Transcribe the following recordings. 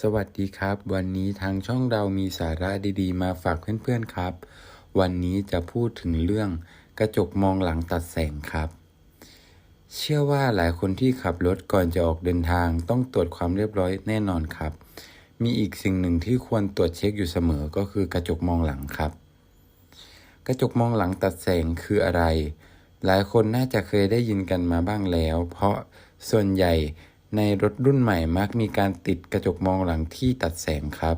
สวัสดีครับ วันนี้ทางช่องเรามีสาระดีๆ มาฝากเพื่อนๆครับ วันนี้จะพูดถึงเรื่องกระจกมองหลังตัดแสงครับ เชื่อว่าหลายคนที่ขับรถก่อนจะออกเดินทางต้องตรวจความเรียบร้อยแน่นอนครับ มีอีกสิ่งหนึ่งที่ควรตรวจเช็คอยู่เสมอก็คือกระจกมองหลังครับ กระจกมองหลังตัดแสงคืออะไร หลายคนน่าจะเคยได้ยินกันมาบ้างแล้ว เพราะส่วนใหญ่ ในรถรุ่นใหม่มักมีการติดกระจกมองหลังที่ตัดแสงครับ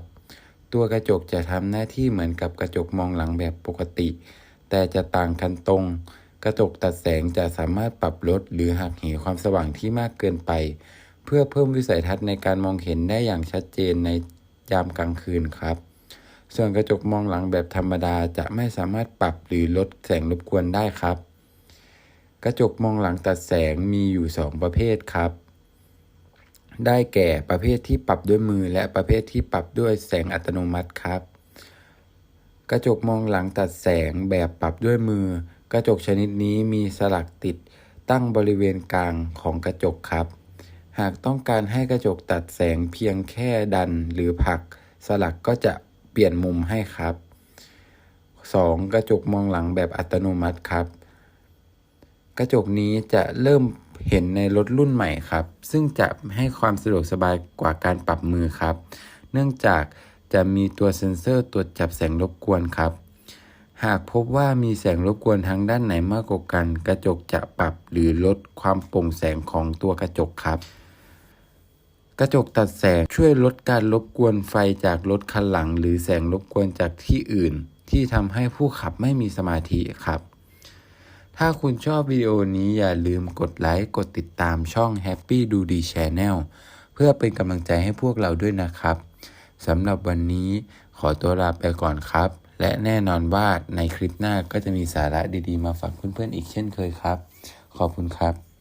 ตัวกระจกจะทำหน้าที่เหมือนกับกระจกมองหลังแบบปกติ แต่จะต่างกันตรง กระจกตัดแสงจะสามารถปรับลดหรือหักเหความสว่างที่มากเกินไป เพื่อเพิ่มวิสัยทัศน์ในการมองเห็นได้อย่างชัดเจนในยามกลางคืนครับ ส่วนกระจกมองหลังแบบธรรมดาจะไม่สามารถปรับหรือลดแสงรบกวนได้ครับ กระจกมองหลังตัดแสงมีอยู่ 2 ประเภทครับ ได้แก่ประเภทที่ปรับด้วยมือและประเภทที่ปรับด้วยแสงอัตโนมัติครับ กระจกมองหลังตัดแสงแบบปรับด้วยมือ กระจกชนิดนี้มีสลักติดตั้งบริเวณกลางของกระจกครับ หากต้องการให้กระจกตัดแสงเพียงแค่ดันหรือผลัก สลักก็จะเปลี่ยนมุมให้ครับ 2. กระจกมองหลังแบบอัตโนมัติครับ กระจกนี้จะเริ่ม เห็นในรถรุ่นใหม่ครับ ซึ่งจะให้ความสะดวกสบายกว่าการปรับมือครับ เนื่องจากจะมีตัวเซ็นเซอร์ตรวจจับแสงรบกวนครับ หากพบว่ามีแสงรบกวนทางด้านไหนมากกว่ากัน กระจกจะปรับหรือลดความโปร่งแสงของตัวกระจกครับ กระจกตัดแสงช่วยลดการรบกวนไฟจากรถคันหลัง หรือแสงรบกวนจากที่อื่น ที่ทำให้ผู้ขับไม่มีสมาธิครับ ถ้าคุณชอบวิดีโอนี้อย่าลืมกดไลค์ กดติดตามช่อง Happy Do D Channel เพื่อเป็นกำลังใจให้พวกเราด้วยนะครับสำหรับวันนี้ขอตัวลาไปก่อนครับ และแน่นอนว่าในคลิปหน้าก็จะมีสาระดีๆ มาฝากเพื่อนๆอีกเช่นเคยครับ ขอบคุณครับ